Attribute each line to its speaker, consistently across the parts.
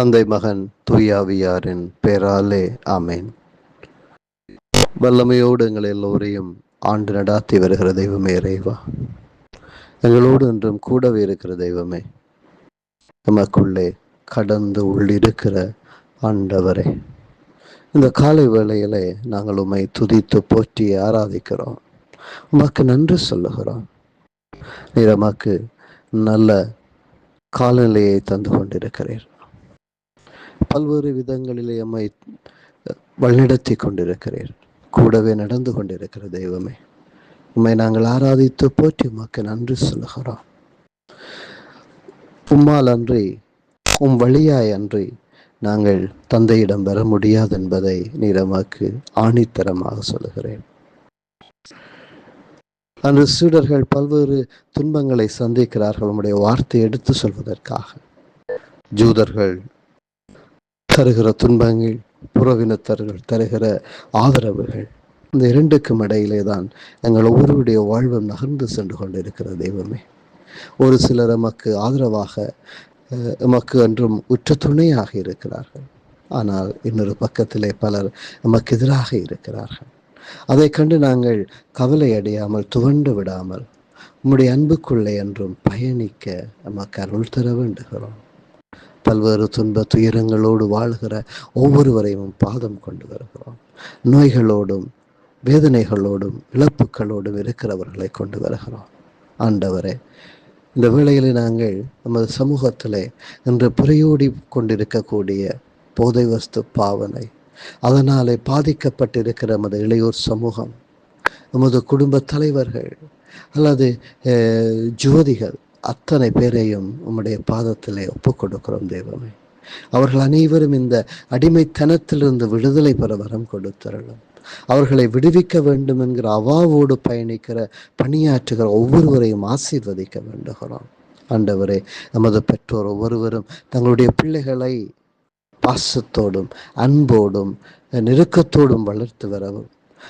Speaker 1: தந்தை மகன் தூயாவியாரின் பேராலே ஆமேன். வல்லமையோடு எங்கள் எல்லோரையும் ஆண்டு நடாத்தி வருகிற தெய்வமே இறைவா. எங்களோடு என்றும் கூடவே இருக்கிற தெய்வமே நமக்குள்ளே கடந்து உள்ளிருக்கிற ஆண்டவரே. இந்த காலை வேளையிலே நாங்கள் உம்மை துதித்து போற்றி ஆராதிக்கிறோம். உமக்கு நன்றி சொல்லுகிறோம். நீர் நமக்கு நல்ல காலநிலையை தந்து கொண்டிருக்கிறீர். பல்வேறு விதங்களிலே எம்மை வழிநடத்தி கொண்டிருக்கிறீர். கூடவே நடந்து கொண்டிருக்கிற தெய்வமே உம்மை நாங்கள் ஆராதித்து போற்றி உமக்கு நன்றி சொல்லுகிறோம். உம்மால் அன்றி உம் வழியாய் அன்றி நாங்கள் தந்தையிடம் பெற முடியாது என்பதை நீரமாக்கு ஆணித்தரமாக சொல்லுகிறேன். அன்று சீடர்கள் பல்வேறு துன்பங்களை சந்திக்கிறார்கள் உம்முடைய வார்த்தை எடுத்து சொல்வதற்காக. ஜூதர்கள் தருகிற துன்பங்கள் புறவினத்தர்கள் தருகிற ஆதரவுகள் இந்த இரண்டுக்கும் இடையிலே தான் எங்கள் ஒவ்வொருடைய வாழ்வும் நகர்ந்து சென்று கொண்டிருக்கிற தெய்வமே. ஒரு சிலர் எமக்கு ஆதரவாக எமக்கு என்றும் உற்ற துணையாக இருக்கிறார்கள். ஆனால் இன்னொரு பக்கத்திலே பலர் நமக்கு எதிராக இருக்கிறார்கள். அதை கண்டு நாங்கள் கவலை அடையாமல் துவண்டு விடாமல் உம்முடைய அன்புக்குள்ளே என்றும் பயணிக்க நமக்கு அருள் தர வேண்டுகிறோம். பல்வேறு துன்ப துயரங்களோடு வாழ்கிற ஒவ்வொருவரையும் பாதம் கொண்டு வருகிறோம். நோய்களோடும் வேதனைகளோடும் இழப்புகளோடும் இருக்கிறவர்களை கொண்டு வருகிறோம். ஆண்டவரே இந்த வேளையில் நாங்கள் நமது சமூகத்திலே இன்று புறையோடி கொண்டிருக்கக்கூடிய போதை வஸ்து பாவனை அதனாலே பாதிக்கப்பட்டிருக்கிற நமது இளையோர் சமூகம் நமது குடும்ப தலைவர்கள் அல்லது ஜோதிகள் அத்தனை பேரையும் உம்முடைய பாதத்திலே ஒப்புக் கொடுக்கிறோம் தெய்வமே அவர்கள் அனைவரும் இந்த அடிமைத்தனத்திலிருந்து விடுதலை பெற வரம் கொடுத்தரலும் அவர்களை விடுவிக்க வேண்டும் என்கிற அவாவோடு பயணிக்கிற பணியாற்றுகிற ஒவ்வொருவரையும் ஆசீர்வதிக்க வேண்டுகிறோம். ஆண்டவரே நமது பெற்றோர் ஒவ்வொருவரும் தங்களுடைய பிள்ளைகளை பாசத்தோடும் அன்போடும் நெருக்கத்தோடும் வளர்த்து வரவும்.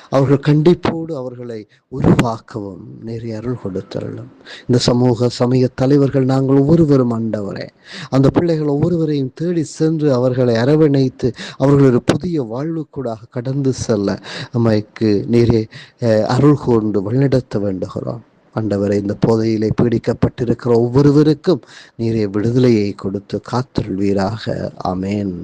Speaker 1: அவர்கள் கண்டிப்போடு அவர்களை உருவாக்கவும் நிறைய அருள் கொடுத்தருளும் இந்த சமூக சமய தலைவர்கள் நாங்கள் ஒவ்வொருவரும் ஆண்டவரே. அந்த பிள்ளைகள் ஒவ்வொருவரையும் தேடி சென்று அவர்களை அரவணைத்து அவர்கள் ஒரு புதிய வாழ்வுக்கூடாக கடந்து செல்ல நமக்கு நிறைய அருள் கொண்டு வழிநடத்த வேண்டுகிறோம். ஆண்டவரை இந்த போதையிலே பீடிக்கப்பட்டிருக்கிற ஒவ்வொருவருக்கும் நீரே விடுதலையை கொடுத்து காத்தருள்வீராக. அமேன்